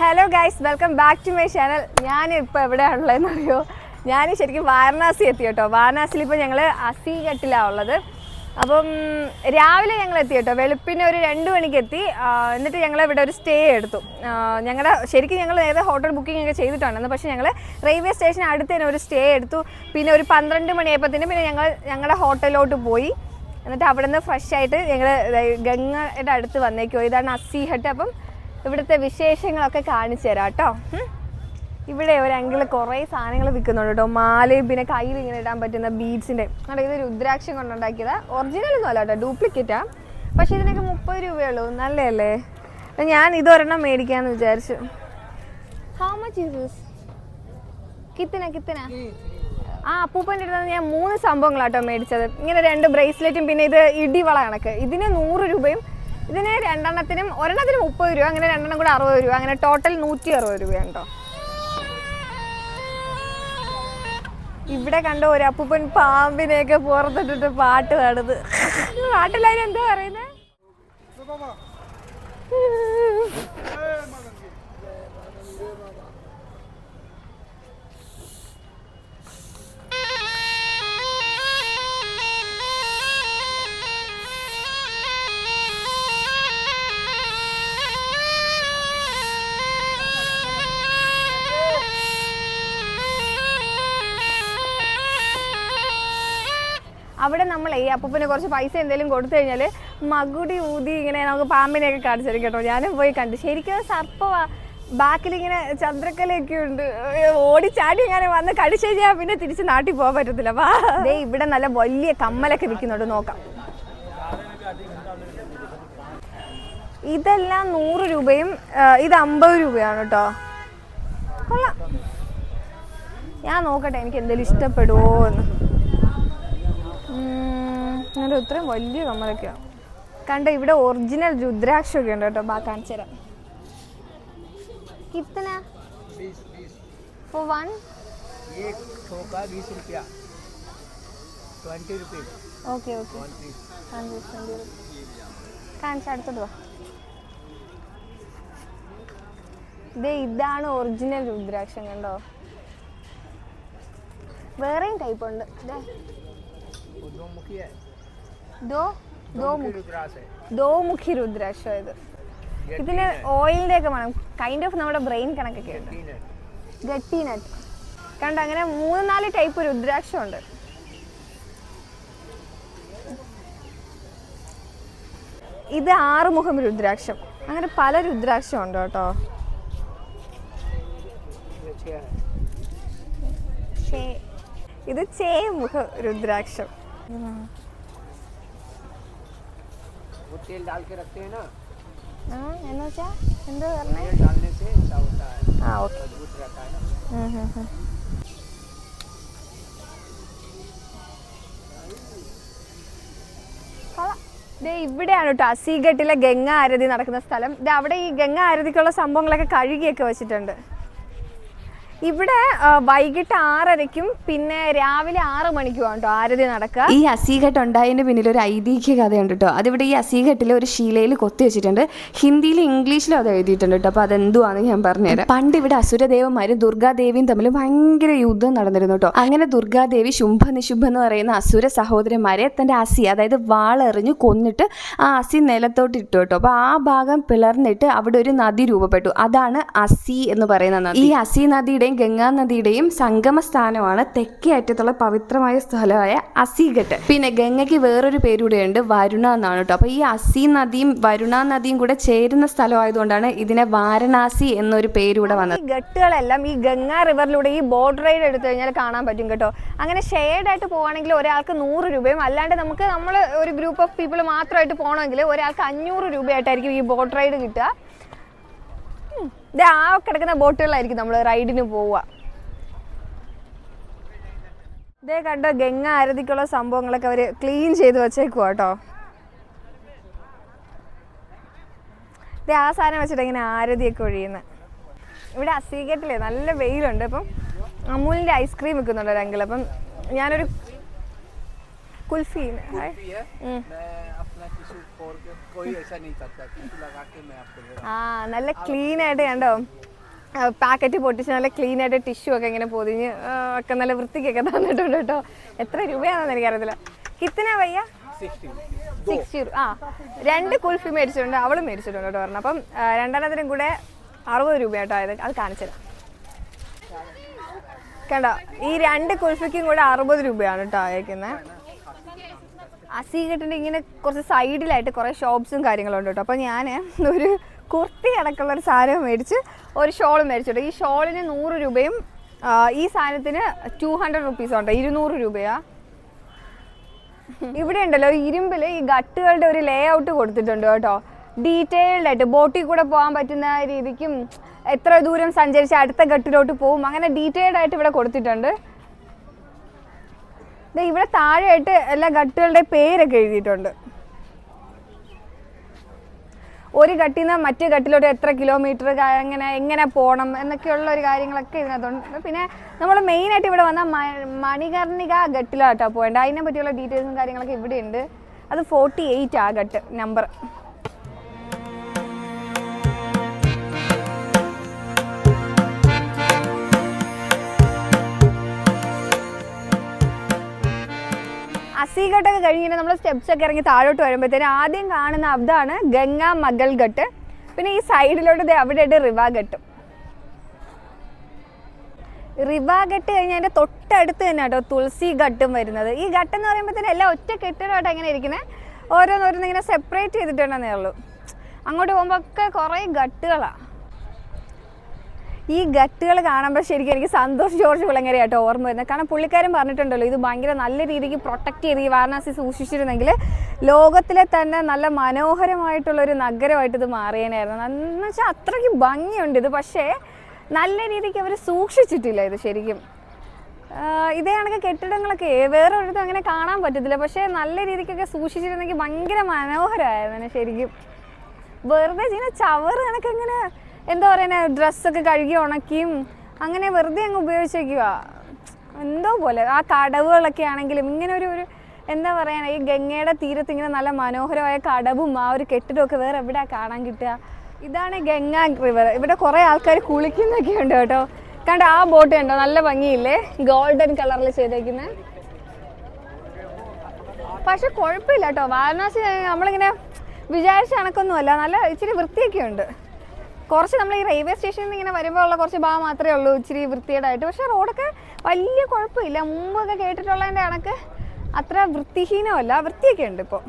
Hello guys welcome back to my channel ഞാൻ ഇപ്പോൾ എവിടെയാണുള്ളതെന്ന് അറിയോ? ഞാൻ ശരിക്കും വാരണാസി എത്തി കേട്ടോ വാരണാസിയിൽ ഇപ്പോൾ ഞങ്ങൾ അസിഘട്ടിലാണ് ഉള്ളത്. അപ്പം രാവിലെ ഞങ്ങൾ എത്തി കേട്ടോ വെളുപ്പിന് ഒരു രണ്ട് മണിക്ക് എത്തി. എന്നിട്ട് ഞങ്ങൾ ഇവിടെ ഒരു സ്റ്റേ എടുത്തു. ഞങ്ങളുടെ ശരിക്കും ഞങ്ങൾ നേരത്തെ ഹോട്ടൽ ബുക്കിംഗ് ഒക്കെ ചെയ്തിട്ടുണ്ടെന്ന് പക്ഷേ ഞങ്ങൾ റെയിൽവേ സ്റ്റേഷൻ അടുത്ത് തന്നെ ഒരു സ്റ്റേ എടുത്തു. പിന്നെ ഒരു പന്ത്രണ്ട് മണിയായപ്പോഴത്തേനും പിന്നെ ഞങ്ങൾ ഞങ്ങളുടെ ഹോട്ടലിലോട്ട് പോയി. എന്നിട്ട് അവിടെ നിന്ന് ഫ്രഷ് ആയിട്ട് ഞങ്ങൾ ഗംഗയുടെ അടുത്ത് വന്നേക്കോ ഇതാണ് അസി ഹട്ട് അപ്പം ഇവിടുത്തെ വിശേഷങ്ങളൊക്കെ കാണിച്ചു തരാം കേട്ടോ. ഇവിടെ ഒരു അങ്കിൾ കുറേ സാധനങ്ങൾ വിൽക്കുന്നുണ്ട് കേട്ടോ. മാലയും പിന്നെ കയ്യിൽ ഇങ്ങനെ ഇടാൻ പറ്റുന്ന ബീഡ്സിന്റെ അവിടെ ഇത് രുദ്രാക്ഷം കൊണ്ടുണ്ടാക്കിയത്. ഒറിജിനൽ ഒന്നും അല്ല കേട്ടോ ഡ്യൂപ്ലിക്കേറ്റാണ് പക്ഷേ ഇതിനൊക്കെ മുപ്പത് രൂപയുള്ളൂ. നല്ലതല്ലേ? ഞാൻ ഇതൊരെണ്ണം മേടിക്കാമെന്ന് വിചാരിച്ചു. ഹൗ മച്ച് ദിസ് കിത്തന കിത്തന? ആ അപ്പൂപ്പന്റെ അടുത്ത് ഞാൻ മൂന്ന് സംഭവങ്ങളാട്ടോ മേടിച്ചത്. ഇങ്ങനെ രണ്ട് ബ്രേസ്ലെറ്റും പിന്നെ ഇത് ഇടിവള കണക്ക്. ഇതിന് നൂറ് രൂപയും ഇതിന് രണ്ടെണ്ണത്തിനും ഒരെണ്ണത്തിന് മുപ്പത് രൂപ അങ്ങനെ രണ്ടെണ്ണം കൂടെ അറുപത് രൂപ അങ്ങനെ ടോട്ടൽ നൂറ്റി അറുപത് രൂപയുണ്ടോ ഇവിടെ കണ്ട ഒരു അപ്പൂപ്പൻ പാമ്പിനെയൊക്കെ പുറത്തിട്ടിട്ട് പാട്ട് പാടുന്നത്. പാട്ടില്ലാതിന് എന്താ പറയുന്നത് അവിടെ നമ്മൾ ഈ അപ്പൂപ്പിന് കുറച്ച് പൈസ എന്തെങ്കിലും കൊടുത്തു കഴിഞ്ഞാൽ മകുടി ഊതി ഇങ്ങനെ നമുക്ക് പാമ്പിനെയൊക്കെ കാണിച്ചു തരും കേട്ടോ. ഞാനും പോയി കണ്ടു. ശരിക്കും സർപ്പവാ ബാക്കിൽ ഇങ്ങനെ ചന്ദ്രക്കലയൊക്കെ ഉണ്ട്. ഓടിച്ചാടി ചാടി ഇങ്ങനെ വന്ന് കടിച്ചു കഴിഞ്ഞാൽ പിന്നെ തിരിച്ച് നാട്ടിൽ പോകാൻ പറ്റത്തില്ല. വാ. ദേ ഇവിടെ നല്ല വലിയ കമ്മലൊക്കെ വിൽക്കുന്നുണ്ട്. നോക്കാം. ഇതെല്ലാം നൂറ് രൂപയും ഇത് അമ്പത് രൂപയാണ് കേട്ടോ. കൊള്ളാം. ഞാൻ നോക്കട്ടെ എനിക്ക് എന്തെങ്കിലും ഇഷ്ടപ്പെടുമോ എന്ന്. എന്നിട്ട് ഇത്രയും വലിയ കമ്മലൊക്കെയാണ് കണ്ട ഇവിടെ ഒറിജിനൽ രുദ്രാക്ഷമൊക്കെ ഉണ്ട് കേട്ടോ ബാ കാണിച്ചു തരാം. ഫോർ വൺ ദേ ഇതാണ് ഒറിജിനൽ രുദ്രാക്ഷം കണ്ടോ? വേറെയും ടൈപ്പ് ഉണ്ട് ഇതേ वो दो मुखी है ദോ ദോ मुखी रुद्राक्ष है ദോമുഖി രുദ്രാക്ഷം ഇത് ഇതിന് ഓയിലിന്റെ ഒക്കെ വേണം കൈൻഡ് ഓഫ് നമ്മുടെ ബ്രെയിൻ കണക്കൊക്കെ ഉണ്ട് तीन है ഗട്ടി നട്ട് കണ്ടോ അങ്ങനെ മൂന്ന് നാല് ടൈപ്പ് രുദ്രാക്ഷം ഉണ്ട് ഇത് ആറുമുഖം രുദ്രാക്ഷം അങ്ങനെ പല രുദ്രാക്ഷം ഉണ്ട് കേട്ടോ ये छः है ചേ- ഇത് ചേമുഖ രുദ്രാക്ഷം वो तेल डाल के रखते हैं ना ആ എന്ന് വെച്ചാ എന്താ പറഞ്ഞേ तेल डालने से ऐसा होता है ആ ഓക്കെ मजबूत रहता है ना ദേ ഇവിടെയാണ് കേട്ടോ അസീഘട്ടിലെ ഗംഗ ആരതി നടക്കുന്ന സ്ഥലം ദേ അവിടെ ഈ ഗംഗ ആരതിക്കുള്ള സംഭവങ്ങളൊക്കെ കഴുകിയൊക്കെ വെച്ചിട്ടുണ്ട് ഇവിടെ വൈകിട്ട് ആറരയ്ക്കും പിന്നെ രാവിലെ ആറ് മണിക്കും കേട്ടോ ആരതി നടക്കുക. ഈ അസീഘട്ട് ഉണ്ടായതിന്റെ പിന്നിൽ ഒരു ഐതിഹ്യ കഥയുണ്ട് കേട്ടോ. അതിവിടെ ഈ അസീഘട്ടിൽ ഒരു ശീലയിൽ കൊത്തി വെച്ചിട്ടുണ്ട്. ഹിന്ദിയിലും ഇംഗ്ലീഷിലും അത് എഴുതിയിട്ടുണ്ട് കേട്ടോ. അപ്പോൾ അതെന്തുവാന്ന് ഞാൻ പറഞ്ഞുതരാം. പണ്ട് ഇവിടെ അസുരദേവന്മാരും ദുർഗാദേവിയും തമ്മിൽ ഭയങ്കര യുദ്ധം നടന്നിരുന്നു കേട്ടോ. അങ്ങനെ ദുർഗാദേവി ശുംഭ നിശുംഭ എന്ന് പറയുന്ന അസുര സഹോദരന്മാരെ തന്റെ അസി അതായത് വാളെറിഞ്ഞ് കൊന്നിട്ട് ആ അസി നിലത്തോട്ട് ഇട്ടു കേട്ടോ. അപ്പോൾ ആ ഭാഗം പിളർന്നിട്ട് അവിടെ ഒരു നദി രൂപപ്പെട്ടു. അതാണ് അസി എന്ന് പറയുന്ന നദി. ഈ അസി നദിയുടെയും ഗംഗാ നദിയുടെയും സംഗമ സ്ഥാനമാണ് തെക്കേ അറ്റത്തുള്ള പവിത്രമായ സ്ഥലമായ അസിഘട്ട് പിന്നെ ഗംഗയ്ക്ക് വേറൊരു പേരൂടെയുണ്ട് വരുണ എന്നാണ് കേട്ടോ. അപ്പോൾ ഈ അസി നദിയും വരുണ നദിയും കൂടെ ചേരുന്ന സ്ഥലമായതുകൊണ്ടാണ് ഇതിനെ വാരണാസി എന്നൊരു പേരൂടെ വന്നത്. ഈ ഘട്ടുകളെല്ലാം ഈ ഗംഗാ റിവറിലൂടെ ഈ ബോട്ട് റൈഡ് എടുത്തു കഴിഞ്ഞാൽ കാണാൻ പറ്റും കേട്ടോ. അങ്ങനെ ഷെയർഡ് ആയിട്ട് പോവാണെങ്കിൽ ഒരാൾക്ക് നൂറ് രൂപയും അല്ലാണ്ട് നമുക്ക് നമ്മൾ ഒരു ഗ്രൂപ്പ് ഓഫ് പീപ്പിൾ മാത്രമായിട്ട് പോകണമെങ്കിൽ ഒരാൾക്ക് അഞ്ഞൂറ് രൂപയായിട്ടായിരിക്കും ഈ ബോട്ട് റൈഡ് കിട്ടുക. ആ കിടക്കുന്ന ബോട്ടുകളായിരിക്കും നമ്മൾ റൈഡിന് പോവുക. ഇതേ കണ്ടോ ഗംഗ ആരതിക്കുള്ള സംഭവങ്ങളൊക്കെ അവർ ക്ലീൻ ചെയ്ത് വെച്ചേക്കുവാ കേട്ടോ. ദേ ആ സാധനം വെച്ചിട്ട് ഇങ്ങനെ ആരതിയൊക്കെ ഒഴിയുന്നത് ഇവിടെ അസീഗട്ടിലെ നല്ല വെയിലുണ്ട്. അപ്പം അമൂലിന്റെ ഐസ്ക്രീം വെക്കുന്നുണ്ട് ഒരു അങ്കിൾ അപ്പം ഞാനൊരു കുൽഫി ഹായ്. ആ നല്ല ക്ലീൻ ആയിട്ട് കണ്ടോ? പാക്കറ്റ് പൊട്ടിച്ച് നല്ല ക്ലീൻ ആയിട്ട് ടിഷ്യൂ ഒക്കെ ഇങ്ങനെ പൊതിഞ്ഞ് ഒക്കെ നല്ല വൃത്തിക്കൊക്കെ തന്നിട്ടുണ്ട് കേട്ടോ. എത്ര രൂപയാണെന്ന് എനിക്കറിയത്തില്ല. കിത്തന വയ്യ? സിക്സ്റ്റി ആ രണ്ട് കുൽഫി മേടിച്ചിട്ടുണ്ട്. അവളും മേടിച്ചിട്ടുണ്ട് കേട്ടോ പറഞ്ഞു. അപ്പം രണ്ടെണ്ണത്തിനും കൂടെ അറുപത് രൂപ കേട്ടോ ആയത്. അത് കാണിച്ചതാണ് കണ്ടോ? ഈ രണ്ട് കുൽഫിക്കും കൂടെ അറുപത് രൂപയാണ് കേട്ടോ അയക്കുന്നത് അസീകട്ടിന്റെ ഇങ്ങനെ കുറച്ച് സൈഡിലായിട്ട് കുറേ ഷോപ്സും കാര്യങ്ങളും ഉണ്ട് കേട്ടോ. അപ്പോൾ ഞാൻ ഒരു കുർത്തി അടക്കമുള്ള ഒരു സാധനം മേടിച്ച് ഒരു ഷോൾ മേടിച്ചിട്ട് ഈ ഷോളിന് നൂറ് രൂപയും ഈ സാധനത്തിന് ടു ഹൺഡ്രഡ് റുപ്പീസ് ഉണ്ട്. ഇരുന്നൂറ് രൂപയാ. ഇവിടെ ഉണ്ടല്ലോ ഇരുമ്പിൽ ഈ ഗട്ടുകളുടെ ഒരു ലേ ഔട്ട് കൊടുത്തിട്ടുണ്ട് കേട്ടോ. ഡീറ്റെയിൽഡ് ആയിട്ട് ബോട്ടിൽ കൂടെ പോകാൻ പറ്റുന്ന രീതിക്കും എത്ര ദൂരം സഞ്ചരിച്ച് അടുത്ത ഗട്ടിലോട്ട് പോകും അങ്ങനെ ഡീറ്റെയിൽഡ് ആയിട്ട് ഇവിടെ കൊടുത്തിട്ടുണ്ട്. ഇവിടെ താഴെയായിട്ട് എല്ലാ ഗട്ടുകളുടെ പേരൊക്കെ എഴുതിയിട്ടുണ്ട്. ഒരു ഗട്ടിൽ നിന്ന് മറ്റു ഗട്ടിലോട്ട് എത്ര കിലോമീറ്റർ എങ്ങനെ എങ്ങനെ പോകണം എന്നൊക്കെയുള്ള ഒരു കാര്യങ്ങളൊക്കെ ഇതിനകത്തുണ്ട്. പിന്നെ നമ്മൾ മെയിനായിട്ട് ഇവിടെ വന്ന മണികർണിക ഗട്ടിലാട്ടോ പോകേണ്ടത് അതിനെ പറ്റിയുള്ള ഡീറ്റെയിൽസും കാര്യങ്ങളൊക്കെ ഇവിടെ ഉണ്ട് അത് ഫോർട്ടി എയ്റ്റ് ആ ഗട്ട് നമ്പർ അസീഘട്ടൊക്കെ കഴിഞ്ഞിട്ട് നമ്മൾ സ്റ്റെപ്സ് ഒക്കെ ഇറങ്ങി താഴോട്ട് വരുമ്പോഴത്തേനും ആദ്യം കാണുന്ന അബ്ദാണ് ഗംഗ മകൾ ഘട്ട്. പിന്നെ ഈ സൈഡിലോട്ട് ദേ അവിടെയായിട്ട് റിവ ഘട്ടും. റിവ ഘട്ട് കഴിഞ്ഞാൽ അതിന്റെ തൊട്ടടുത്ത് തന്നെ കേട്ടോ തുളസി ഘട്ടും വരുന്നത്. ഈ ഘട്ടം എന്ന് പറയുമ്പോഴത്തേനും എല്ലാം ഒറ്റ കെട്ടിടമായിട്ട് എങ്ങനെ ഇരിക്കുന്നത് ഓരോന്നോരോന്നിങ്ങനെ സെപ്പറേറ്റ് ചെയ്തിട്ടുണ്ടെന്നേ ഉള്ളൂ. അങ്ങോട്ട് പോകുമ്പോൾ ഒക്കെ കുറേ ഘട്ടുകളാണ് ഈ ഗട്ടുകൾ കാണുമ്പോൾ ശരിക്കും എനിക്ക് സന്തോഷ് ജോർജ് കുളങ്ങരയായിട്ട് ഓർമ്മ വരുന്നത്. കാരണം പുള്ളിക്കാരൻ പറഞ്ഞിട്ടുണ്ടല്ലോ ഇത് ഭയങ്കര നല്ല രീതിക്ക് പ്രൊട്ടക്റ്റ് ചെയ്ത് ഈ വാരണാസി സൂക്ഷിച്ചിരുന്നെങ്കിൽ ലോകത്തിലെ തന്നെ നല്ല മനോഹരമായിട്ടുള്ള ഒരു നഗരമായിട്ട് ഇത് മാറിയേനായിരുന്നു. എന്ന് വെച്ചാൽ അത്രയ്ക്ക് ഭംഗിയുണ്ട് ഇത്. പക്ഷേ നല്ല രീതിക്ക് അവർ സൂക്ഷിച്ചിട്ടില്ല ഇത് ശരിക്കും. ഇതേ കണക്ക് കെട്ടിടങ്ങളൊക്കെ വേറെ ഒരിടത്തും അങ്ങനെ കാണാൻ പറ്റത്തില്ല. പക്ഷേ നല്ല രീതിക്കൊക്കെ സൂക്ഷിച്ചിരുന്നെങ്കിൽ ഭയങ്കര മനോഹരമായിരുന്നു ശരിക്കും. വെറുതെ ഇങ്ങനെ ചവറ് കണക്ക് ഇങ്ങനെ എന്താ പറയുന്നത് ഡ്രസ്സൊക്കെ കഴുകി ഉണക്കിയും അങ്ങനെ വെറുതെ അങ്ങ് ഉപയോഗിച്ചേക്കുക എന്തോ പോലെ ആ കടവുകളൊക്കെ ആണെങ്കിലും ഇങ്ങനെ ഒരു ഒരു എന്താ പറയുക ഈ ഗംഗയുടെ തീരത്ത് ഇങ്ങനെ നല്ല മനോഹരമായ കടവും ആ ഒരു കെട്ടിടമൊക്കെ വേറെ എവിടെയാ കാണാൻ കിട്ടുക? ഇതാണ് ഗംഗ റിവർ ഇവിടെ കുറേ ആൾക്കാർ കുളിക്കുന്നൊക്കെ ഉണ്ട് കേട്ടോ. കണ്ട ആ ബോട്ട് കണ്ടോ നല്ല ഭംഗിയില്ലേ? ഗോൾഡൻ കളറിൽ ചെയ്തേക്കുന്നത് പക്ഷെ കുഴപ്പമില്ല കേട്ടോ. വാരണാസി നമ്മളിങ്ങനെ വിചാരിച്ച കണക്കൊന്നുമല്ല. നല്ല ഇച്ചിരി വൃത്തിയൊക്കെ ഉണ്ട്. കുറച്ച് നമ്മൾ ഈ റെയിൽവേ സ്റ്റേഷനിൽ നിന്ന് ഇങ്ങനെ വരുമ്പോൾ ഉള്ള കുറച്ച് ഭാഗം മാത്രമേ ഉള്ളൂ ഇച്ചിരി വൃത്തികേടായിട്ട്. പക്ഷേ റോഡൊക്കെ വലിയ കുഴപ്പമില്ല. മുമ്പൊക്കെ കേട്ടിട്ടുള്ളതിന്റെ കണക്ക് അത്ര വൃത്തിഹീനമല്ല. വൃത്തിയൊക്കെ ഉണ്ട് ഇപ്പോൾ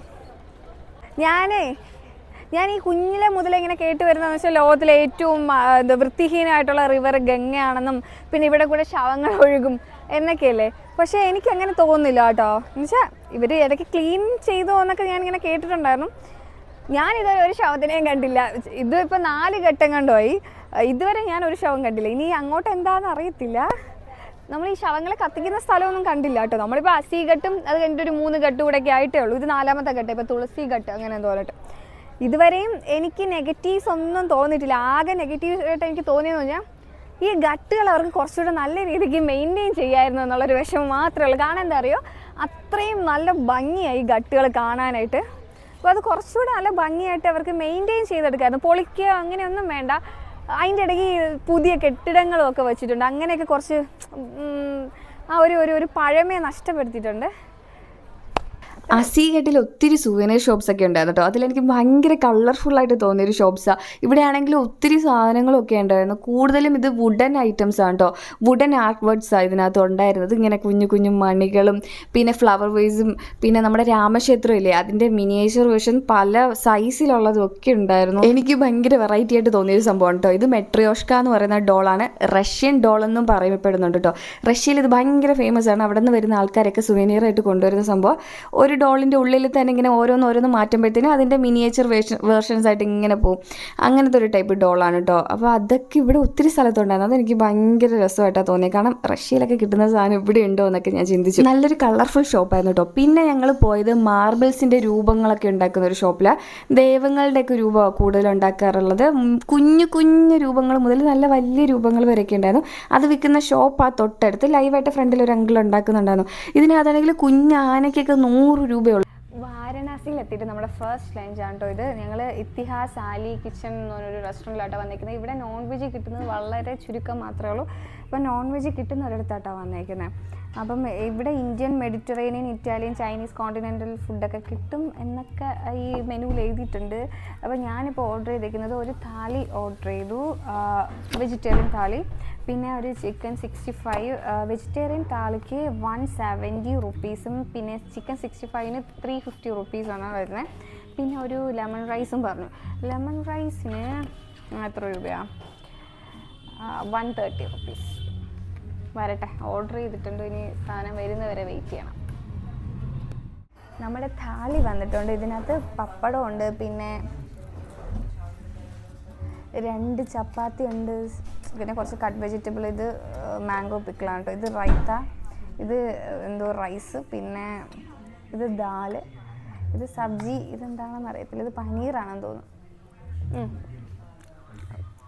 ഞാനേ ഞാൻ ഈ കുഞ്ഞിലെ മുതൽ ഇങ്ങനെ കേട്ട് വരുന്നതെന്ന് വെച്ചാൽ ലോകത്തിലെ ഏറ്റവും എന്താ വൃത്തിഹീനമായിട്ടുള്ള റിവർ ഗംഗയാണെന്നും പിന്നെ ഇവിടെ കൂടെ ശവങ്ങൾ ഒഴുകും എന്നൊക്കെയല്ലേ. പക്ഷേ എനിക്ക് അങ്ങനെ തോന്നുന്നില്ല കേട്ടോ. എന്നുവെച്ചാൽ ഇവർ ഇടയ്ക്ക് ക്ലീൻ ചെയ്തു എന്നൊക്കെ ഞാൻ ഞാനിങ്ങനെ കേട്ടിട്ടുണ്ടായിരുന്നു. ഞാൻ ഇതുവരെ ഒരു ശവത്തിനെയും കണ്ടില്ല. ഇത് നാല് ഘട്ടം കണ്ടുപോയി. ഇതുവരെ ഞാൻ ഒരു ശവം കണ്ടില്ല. ഇനി അങ്ങോട്ട് എന്താണെന്ന് അറിയത്തില്ല. നമ്മൾ ഈ ശവങ്ങളെ കത്തിക്കുന്ന സ്ഥലമൊന്നും കണ്ടില്ല കേട്ടോ. നമ്മളിപ്പോൾ അസി ഘട്ടും അത് കഴിഞ്ഞിട്ട് ഒരു മൂന്ന് ഘട്ടും ഒക്കെ ആയിട്ടേ ഉള്ളൂ. ഇത് നാലാമത്തെ ഘട്ടം ഇപ്പോൾ തുളസി ഘട്ട് അങ്ങനെ എന്തോ ഇതുവരെയും എനിക്ക് നെഗറ്റീവ്സ് ഒന്നും തോന്നിയിട്ടില്ല. ആകെ നെഗറ്റീവ് ആയിട്ട് എനിക്ക് തോന്നിയെന്ന് പറഞ്ഞാൽ ഈ ഗട്ടുകൾ അവർക്ക് കുറച്ചുകൂടെ നല്ല രീതിക്ക് മെയിന്റെയിൻ ചെയ്യായിരുന്നു എന്നുള്ളൊരു വിഷമം മാത്രമേ ഉള്ളൂ. കാരണം എന്താ അറിയോ? അത്രയും നല്ല ഭംഗിയായി ഗട്ടുകൾ കാണാനായിട്ട്. അപ്പോൾ അത് കുറച്ചുകൂടെ നല്ല ഭംഗിയായിട്ട് അവർക്ക് മെയിന്റെയിൻ ചെയ്തെടുക്കായിരുന്നു. പൊളിക്കുക അങ്ങനെയൊന്നും വേണ്ട. അതിന്റെ ഇടയ്ക്ക് പുതിയ കെട്ടിടങ്ങളും ഒക്കെ വെച്ചിട്ടുണ്ട്. അങ്ങനെയൊക്കെ കുറച്ച് ആ ഒരു ഒരു പഴമയെ നഷ്ടപ്പെടുത്തിയിട്ടുണ്ട്. അസീഘട്ടിൽ ഒത്തിരി സുവനീർ ഷോപ്സ് ഒക്കെ ഉണ്ടായിരുന്നു കേട്ടോ അതിലെനിക്ക് ഭയങ്കര കളർഫുൾ ആയിട്ട് തോന്നിയൊരു ഷോപ്സാണ് ഇവിടെ ആണെങ്കിൽ ഒത്തിരി സാധനങ്ങളൊക്കെ ഉണ്ടായിരുന്നു. കൂടുതലും ഇത് വുഡൻ ഐറ്റംസ് ആണ് കേട്ടോ വുഡൻ ആർട്ട് വേർഡ്സാണ് ഇതിനകത്ത് ഉണ്ടായിരുന്നത്. ഇങ്ങനെ കുഞ്ഞു കുഞ്ഞു മണികളും പിന്നെ ഫ്ലവർ വേസും പിന്നെ നമ്മുടെ രാമക്ഷേത്രം ഇല്ലേ? അതിന്റെ മിനിയേച്ചർ വേർഷൻ പല സൈസിലുള്ളതൊക്കെ ഉണ്ടായിരുന്നു. എനിക്ക് ഭയങ്കര വെറൈറ്റി ആയിട്ട് തോന്നിയൊരു സംഭവമാണ് കേട്ടോ ഇത് മെട്രിയോഷ്ക എന്ന് പറയുന്ന ഡോളാണ് റഷ്യൻ ഡോൾ എന്നും പറയപ്പെടുന്നുണ്ട് കേട്ടോ റഷ്യയിൽ ഇത് ഭയങ്കര ഫേമസ് ആണ്. അവിടെ നിന്ന് വരുന്ന ആൾക്കാരൊക്കെ സുവനീർ ആയിട്ട് കൊണ്ടുവരുന്ന സംഭവം. ഒരു ഡോളിന്റെ ഉള്ളിൽ തന്നെ ഇങ്ങനെ ഓരോന്ന് ഓരോന്ന് മാറ്റുമ്പോഴത്തേനും അതിന്റെ മിനിയേച്ചർ വേർഷൻ വേർഷൻസ് ആയിട്ട് ഇങ്ങനെ പോകും അങ്ങനത്തെ ഒരു ടൈപ്പ് ഡോളാണ് കേട്ടോ അപ്പോൾ അതൊക്കെ ഇവിടെ ഒത്തിരി സ്ഥലത്തുണ്ടായിരുന്നു. അതെനിക്ക് ഭയങ്കര രസമായിട്ടാണ് തോന്നിയത് കാരണം റഷ്യയിലൊക്കെ കിട്ടുന്ന സാധനം ഇവിടെ ഉണ്ടോ എന്നൊക്കെ ഞാൻ ചിന്തിച്ചു. നല്ലൊരു കളർഫുൾ ഷോപ്പായിരുന്നു കേട്ടോ പിന്നെ ഞങ്ങൾ പോയത് മാർബിൾസിന്റെ രൂപങ്ങളൊക്കെ ഉണ്ടാക്കുന്ന ഒരു ഷോപ്പിലാണ് ദൈവങ്ങളുടെയൊക്കെ രൂപമാണ് കൂടുതൽ ഉണ്ടാക്കാറുള്ളത്. കുഞ്ഞു കുഞ്ഞു രൂപങ്ങൾ മുതൽ നല്ല വലിയ രൂപങ്ങൾ വരെയൊക്കെ ഉണ്ടായിരുന്നു. അത് വിൽക്കുന്ന ഷോപ്പ് ആ തൊട്ടടുത്ത് ലൈവായിട്ട് ഫ്രണ്ടിൽ ഒരു അങ്കിൾ ഉണ്ടാക്കുന്നുണ്ടായിരുന്നു. ഇതിനകത്താണെങ്കിൽ കുഞ്ഞ് ആനയ്ക്കൊക്കെ നൂറ് രൂപയുള്ളൂ. വാരണാസിയിൽ എത്തിയിട്ട് നമ്മുടെ ഫസ്റ്റ് ലഞ്ച് ആണ് കേട്ടോ ഇത്. ഞങ്ങൾ ഇത്തിഹാസ് ആലി കിച്ചൺ എന്ന് പറഞ്ഞൊരു റെസ്റ്റോറന്റിലാട്ടോ വന്നേക്കുന്നത് ഇവിടെ നോൺ വെജ് കിട്ടുന്നത് വളരെ ചുരുക്കം മാത്രമേ ഉള്ളൂ. ഇപ്പം നോൺ വെജ് കിട്ടുന്ന ഒരിടത്താട്ടോ വന്നേക്കുന്നത് അപ്പം ഇവിടെ Indian Mediterranean Italian Chinese continental ഫുഡൊക്കെ കിട്ടും എന്നൊക്കെ ഈ മെനുവിൽ എഴുതിയിട്ടുണ്ട്. അപ്പോൾ ഞാനിപ്പോൾ ഓർഡർ ചെയ്തിരിക്കുന്നത് ഒരു താലി ഓർഡർ ചെയ്തു. വെജിറ്റേറിയൻ താലി പിന്നെ ഒരു ചിക്കൻ സിക്സ്റ്റി ഫൈവ് വെജിറ്റേറിയൻ താലിക്ക് വൺ സെവന്റി റുപ്പീസും പിന്നെ ചിക്കൻ സിക്സ്റ്റി ഫൈവിന് ത്രീ ഫിഫ്റ്റി റുപ്പീസാണ് വരുന്നത്. പിന്നെ ഒരു ലെമൺ റൈസും പറഞ്ഞു. ലെമൺ റൈസിന് എത്ര രൂപയാണ് വൺ തേർട്ടി റുപ്പീസ്. വരട്ടെ. ഓർഡർ ചെയ്തിട്ടുണ്ട്. ഇനി സാധനം വരുന്നവരെ വെയിറ്റ് ചെയ്യണം. നമ്മുടെ താളി വന്നിട്ടുണ്ട്. ഇതിനകത്ത് പപ്പടം ഉണ്ട്. പിന്നെ രണ്ട് ചപ്പാത്തി ഉണ്ട്. പിന്നെ കുറച്ച് കട്ട് വെജിറ്റബിൾ ഇത് മാംഗോ പിക്കിളാണ് കേട്ടോ. ഇത് റൈത്ത ഇത് എന്തോ റൈസ് പിന്നെ ഇത് ദാൽ ഇത് സബ്ജി ഇതെന്താണെന്ന് അറിയത്തില്ല. ഇത് പനീറാണെന്ന് തോന്നുന്നു.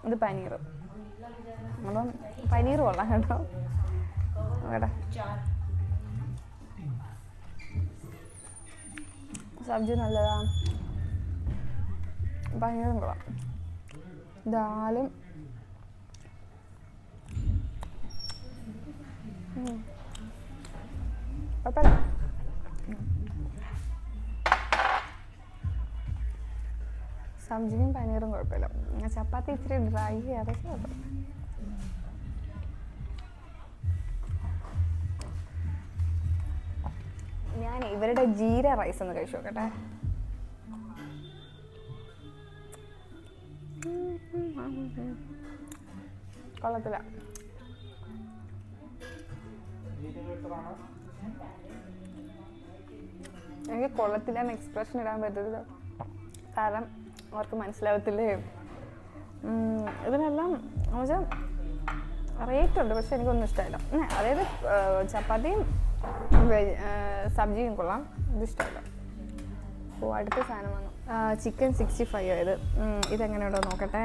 ഇത് പനീർ. അപ്പം പനീർ കൊള്ളാം കേട്ടോ. കേട്ടോ സബ്ജി നല്ലതാ. പനീറും കൊള്ളാം. ദാലും. കുഴപ്പമില്ല. സബ്ജിയും പനീറും കുഴപ്പമില്ല. ചപ്പാത്തി ഇച്ചിരി ഡ്രൈ അതൊക്കെ കുഴപ്പമില്ല ഞാൻ ഇവരുടെ ജീര റൈസ് ഒന്ന് കഴിച്ചു നോക്കട്ടെ. കൊള്ളത്തില്ല. എനിക്ക് കൊള്ളത്തില്ല എന്ന് എക്സ്പ്രഷൻ ഇടാൻ പറ്റരുത്. കാരണം അവർക്ക് മനസ്സിലാവത്തില്ലേ? ഇതിനെല്ലാം എന്ന് വെച്ചാൽ റേറ്റ് ഉണ്ട് പക്ഷെ എനിക്കൊന്നും ഇഷ്ടമായില്ല അതായത് ചപ്പാത്തിയും സബ്ജിയും കൊള്ളാം. ഇത് ഇഷ്ടമല്ല. ഓ അടുത്ത സാധനം വന്നു. ചിക്കൻ സിക്സ്റ്റി ഫൈവ് ഉം, ഇതെങ്ങനെയുണ്ടോ നോക്കട്ടെ.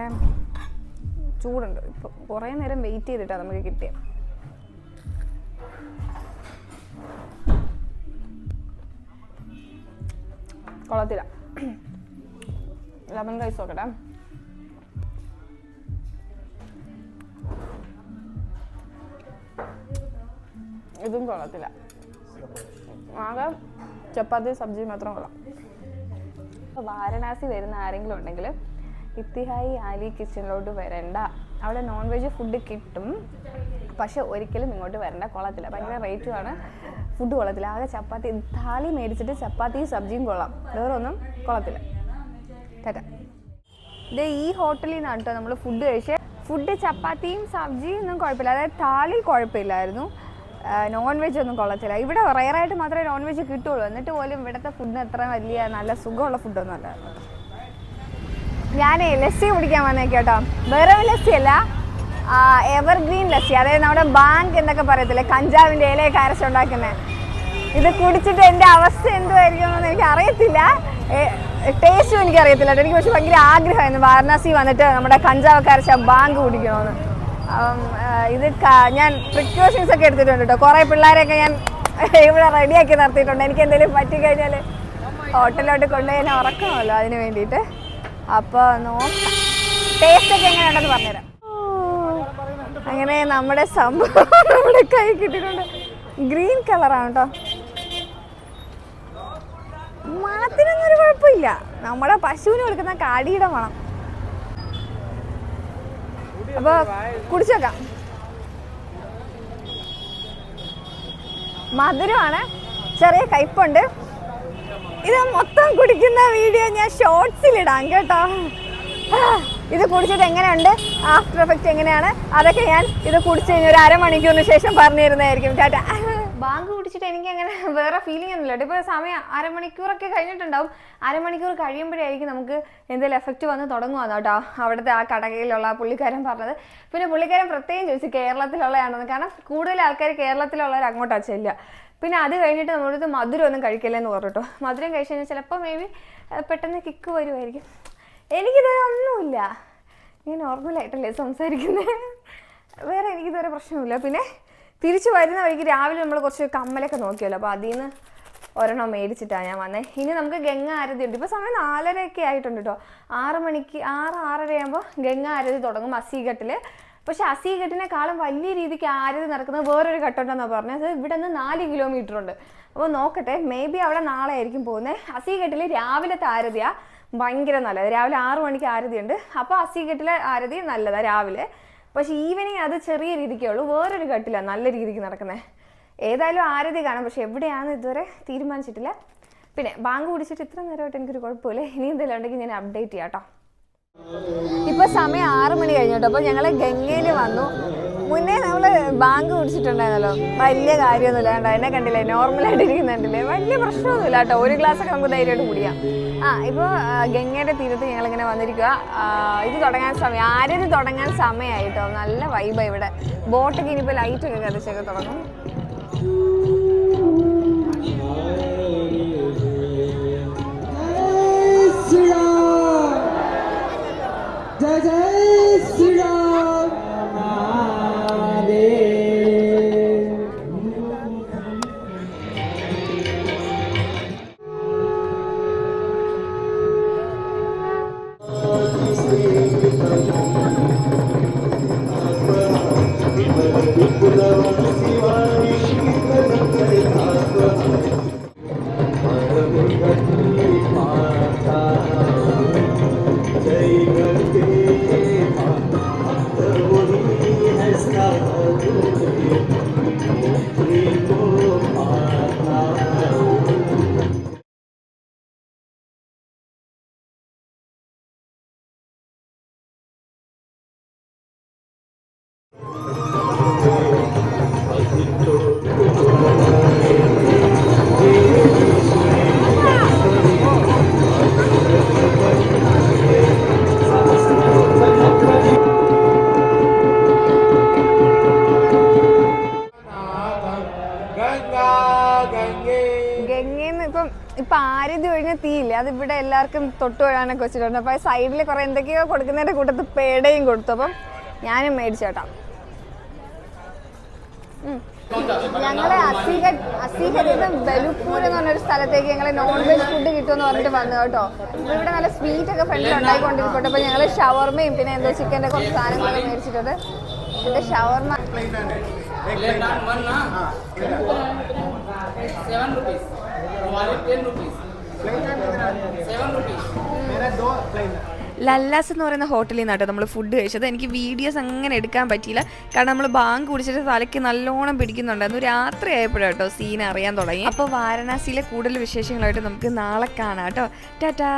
ചൂടുണ്ട്. ഇപ്പോൾ കുറേ നേരം വെയിറ്റ് ചെയ്തിട്ടാണ് നമുക്ക് കിട്ടിയത് കൊള്ളത്തില്ല. ലെമൺ റൈസ് നോക്കട്ടെ. ഇതും കൊള്ളത്തില്ല. ആകെ ചപ്പാത്തി സബ്ജി മാത്രം കൊള്ളാം. വാരണാസി വരുന്ന ആരെങ്കിലും ഉണ്ടെങ്കിൽ ഇത്തിഹായി ആലി കിച്ചണിലോട്ട് വരണ്ട. അവിടെ നോൺ വെജ് ഫുഡ് കിട്ടും. പക്ഷെ ഒരിക്കലും ഇങ്ങോട്ട് വരണ്ട. കൊള്ളത്തില്ല. ഭയങ്കര റേറ്റുമാണ് ഫുഡ് കൊള്ളത്തില്ല. ആകെ ചപ്പാത്തി താളി മേടിച്ചിട്ട് ചപ്പാത്തിയും സബ്ജിയും കൊള്ളാം. വേറെ ഒന്നും കൊള്ളത്തില്ല. ടാറ്റ. ഇത് ഈ ഹോട്ടലിൽ നിന്നാണ് കേട്ടോ നമ്മൾ ഫുഡ് കഴിച്ചേ. ഫുഡ് ചപ്പാത്തിയും സബ്ജിയും ഒന്നും കുഴപ്പമില്ല. അതായത് താളി കുഴപ്പമില്ലായിരുന്നു. നോൺ വെജ് ഒന്നും കൊള്ളത്തില്ല. ഇവിടെ റയറായിട്ട് മാത്രമേ നോൺ വെജ് കിട്ടുള്ളൂ എന്നിട്ട് പോലും ഇവിടുത്തെ ഫുഡിന് അത്ര വലിയ നല്ല സുഖമുള്ള ഫുഡൊന്നും അല്ല. ഞാനേ ലസ്സി കുടിക്കാൻ വന്നേ കേട്ടോ. വേറെ ലസ്സി അല്ല എവർഗ്രീൻ ലസ്സി. അതായത് നമ്മുടെ ബാങ്ക് എന്നൊക്കെ പറയത്തില്ലേ കഞ്ചാവിന്റെ ഇലയൊക്കെ അരച്ചുണ്ടാക്കുന്നത് ഇത് കുടിച്ചിട്ട് എന്റെ അവസ്ഥ എന്തുമായിരിക്കും എന്ന് എനിക്ക് അറിയത്തില്ല. ടേസ്റ്റും എനിക്ക് അറിയത്തില്ല കേട്ടോ. എനിക്ക് പക്ഷെ ഭയങ്കര ആഗ്രഹമായിരുന്നു. വാരണാസി വന്നിട്ട് നമ്മുടെ കഞ്ചാവ് കരച്ച ബാങ്ക് കുടിക്കണമെന്ന് ഇത് ഞാൻ പ്രിക്കോഷൻസ് ഒക്കെ എടുത്തിട്ടുണ്ട് കേട്ടോ കുറേ പിള്ളേരെയൊക്കെ ഞാൻ ഇവിടെ റെഡിയാക്കി നിർത്തിയിട്ടുണ്ട്. എനിക്ക് എന്തെങ്കിലും പറ്റിക്കഴിഞ്ഞാൽ ഹോട്ടലിലോട്ട് കൊണ്ടുപോയി ഉറക്കാമല്ലോ ഉറക്കണമല്ലോ അതിന് വേണ്ടിയിട്ട്. അപ്പോൾ നോക്കാം. ടേസ്റ്റ് ഒക്കെ എങ്ങനെയുണ്ടെന്ന് പറഞ്ഞുതരാം. അങ്ങനെ നമ്മുടെ സംഭവം നമ്മുടെ കൈ കിട്ടിയിട്ടുണ്ട്. ഗ്രീൻ കളറാണ് കേട്ടോ മണത്തിനൊന്നും ഒരു കുഴപ്പമില്ല. നമ്മുടെ പശുവിന് കൊടുക്കുന്ന കാടിയുടെ മണം. അപ്പൊ കുടിച്ചേക്കാം. മധുരമാണ് ചെറിയ കയ്പുണ്ട് ഇത് മൊത്തം കുടിക്കുന്ന വീഡിയോ ഞാൻ ഷോർട്സിൽ ഇടാം കേട്ടോ ഇത് കുടിച്ചിട്ട് എങ്ങനെയുണ്ട്? ആഫ്റ്റർ എഫക്റ്റ് എങ്ങനെയാണ്? അതൊക്കെ ഞാൻ ഇത് കുടിച്ച് കഴിഞ്ഞ് ഒരു അരമണിക്കൂറിന് ശേഷം പറഞ്ഞു തരുന്നതായിരിക്കും ടാറ്റ ബാങ്ക് കുടിച്ചിട്ട് എനിക്ക് അങ്ങനെ വേറെ ഫീലിംഗ് ഒന്നുമില്ല. ഇപ്പോൾ സമയം അരമണിക്കൂറൊക്കെ കഴിഞ്ഞിട്ടുണ്ടാവും. അരമണിക്കൂർ കഴിയുമ്പോഴായിരിക്കും നമുക്ക് എന്തെങ്കിലും എഫക്റ്റ് വന്ന് തുടങ്ങുവാന്ന് കേട്ടോ അവിടുത്തെ ആ കടകയിലുള്ള പുള്ളിക്കാരൻ പറഞ്ഞത്. പിന്നെ പുള്ളിക്കാരൻ പ്രത്യേകം ചോദിച്ചു കേരളത്തിലുള്ളതാണെന്ന്? കാരണം കൂടുതൽ ആൾക്കാർ കേരളത്തിലുള്ളവർ അങ്ങോട്ടാ ചെല്ലുക. പിന്നെ അത് കഴിഞ്ഞിട്ട് നമ്മളടുത്ത് മധുരം ഒന്നും കഴിക്കില്ലെന്ന് പറഞ്ഞിട്ടോ മധുരം കഴിച്ചു കഴിഞ്ഞാൽ ചിലപ്പോൾ മേ ബി പെട്ടെന്ന് കിക്ക് വരുമായിരിക്കും എനിക്കിതുവരെ ഒന്നുമില്ല. ഞാൻ നോർമലായിട്ടല്ലേ സംസാരിക്കുന്നത് വേറെ എനിക്കിതുവരെ പ്രശ്നമില്ല. പിന്നെ തിരിച്ചു വരുന്ന വഴിക്ക് രാവിലെ നമ്മൾ കുറച്ച് കമ്മലൊക്കെ നോക്കിയല്ലോ. അപ്പോൾ അതിൽ നിന്ന് ഒരെണ്ണം മേടിച്ചിട്ടാണ് ഞാൻ വന്നത് ഇനി നമുക്ക് ഗംഗ ആരതി ഉണ്ട്. ഇപ്പോൾ സമയം നാലരയൊക്കെ ആയിട്ടുണ്ട് കേട്ടോ ആറ് മണിക്ക് ആറ് ആറര ആകുമ്പോൾ ഗംഗ ആരതി തുടങ്ങും അസീഘട്ടിൽ പക്ഷെ അസീഘട്ടിനെക്കാളും വലിയ രീതിക്ക് ആരതി നടക്കുന്നത് വേറൊരു ഘട്ടമുണ്ടെന്നാണ് പറഞ്ഞത് ഇവിടെ നിന്ന് നാല് കിലോമീറ്റർ ഉണ്ട്. അപ്പോൾ നോക്കട്ടെ മേ ബി അവിടെ നാളെ ആയിരിക്കും പോകുന്നത് അസീഘട്ടിൽ രാവിലത്തെ ആരതിയാ ഭയങ്കര നല്ലത്. രാവിലെ ആറു മണിക്ക് ആരതി ഉണ്ട് അപ്പോൾ അസീഘട്ടിലെ ആരതി നല്ലതാണ് രാവിലെ. പക്ഷെ ഈവനിങ് അത് ചെറിയ രീതിക്കേ ഉള്ളൂ. വേറൊരു ഘട്ടിലാണ് നല്ല രീതിക്ക് നടക്കുന്നത് ഏതായാലും ആരതി കാണാം. പക്ഷെ എവിടെയാണെന്ന് ഇതുവരെ തീരുമാനിച്ചിട്ടില്ല. പിന്നെ ബാങ്ക് കുടിച്ചിട്ട് ഇത്ര നേരമായിട്ട് എനിക്കൊരു കുഴപ്പമില്ല. ഇനി എന്തെങ്കിലും ഉണ്ടെങ്കിൽ ഞാൻ അപ്ഡേറ്റ് ചെയ്യാം കേട്ടോ. ഇപ്പൊ സമയം ആറ് മണി കഴിഞ്ഞു കേട്ടോ. അപ്പൊ ഞങ്ങൾ ഗംഗയിൽ വന്നു. മുന്നേ നമ്മൾ ബാങ്ക് കുടിച്ചിട്ടുണ്ടായിരുന്നല്ലോ വലിയ കാര്യമൊന്നുമില്ല. കണ്ടോ? എന്നെ കണ്ടില്ലേ? നോർമലായിട്ട് ഇരിക്കുന്നുണ്ടല്ലേ വലിയ പ്രശ്നമൊന്നുമില്ല കേട്ടോ. ഒരു ഗ്ലാസ് ഒക്കെ നമുക്ക് ധൈര്യമായിട്ട് കുടിക്കാം. ആ ഇപ്പോൾ ഗംഗയുടെ തീരത്ത് ഞങ്ങൾ ഞങ്ങളിങ്ങനെ വന്നിരിക്കുക ഇത് തുടങ്ങാൻ സമയം ആരത് തുടങ്ങാൻ സമയമായി കേട്ടോ നല്ല വൈബാണ് ഇവിടെ. ബോട്ടൊക്കെ ഇനിയിപ്പോൾ ലൈറ്റൊക്കെ കത്തിച്ചൊക്കെ തുടങ്ങും. എല്ലാവർക്കും തൊട്ട് തൊട്ടുപഴാനൊക്കെ വെച്ചിട്ടുണ്ട് അപ്പോൾ സൈഡിൽ കുറേ എന്തൊക്കെയോ കൊടുക്കുന്നതിന്റെ കൂട്ടത്ത് പേടയും കൊടുത്തു. അപ്പം ഞാനും മേടിച്ചേട്ടാ ഞങ്ങൾ അസീക അസീകരിന്ന് ബലുപ്പൂർ എന്ന് പറഞ്ഞൊരു സ്ഥലത്തേക്ക് ഞങ്ങൾ നോൺ വെജ് ഫുഡ് കിട്ടുമെന്ന് പറഞ്ഞിട്ട് വന്നു കേട്ടോ. ഇവിടെ നല്ല സ്വീറ്റ് ഒക്കെ ഫ്രണ്ടിൽ ഉണ്ടായിക്കൊണ്ടിരിക്കട്ടെ അപ്പോൾ ഞങ്ങൾ ഷവർമയും പിന്നെ എന്തോ ചിക്കന്റെ കുറച്ച് സാധനങ്ങളൊക്കെ മേടിച്ചിട്ടുണ്ട്. എന്റെ ഷവർമ സെവൻ റുപ്പീസ് ലല്ലാസ് എന്ന് പറയുന്ന ഹോട്ടലിൽ നിന്നാട്ടോ നമ്മൾ ഫുഡ് കഴിച്ചത്. എനിക്ക് വീഡിയോസ് അങ്ങനെ എടുക്കാൻ പറ്റിയില്ല. കാരണം നമ്മൾ ബാങ്ക് കുടിച്ചിട്ട് തലയ്ക്ക് നല്ലോണം പിടിക്കുന്നുണ്ടായിരുന്നു. രാത്രി ആയപ്പോഴാട്ടോ സീൻ അറിയാൻ തുടങ്ങി അപ്പോൾ വാരണാസിയിലെ കൂടുതൽ വിശേഷങ്ങളായിട്ട് നമുക്ക് നാളെ കാണാം കേട്ടോ. ടാറ്റാ.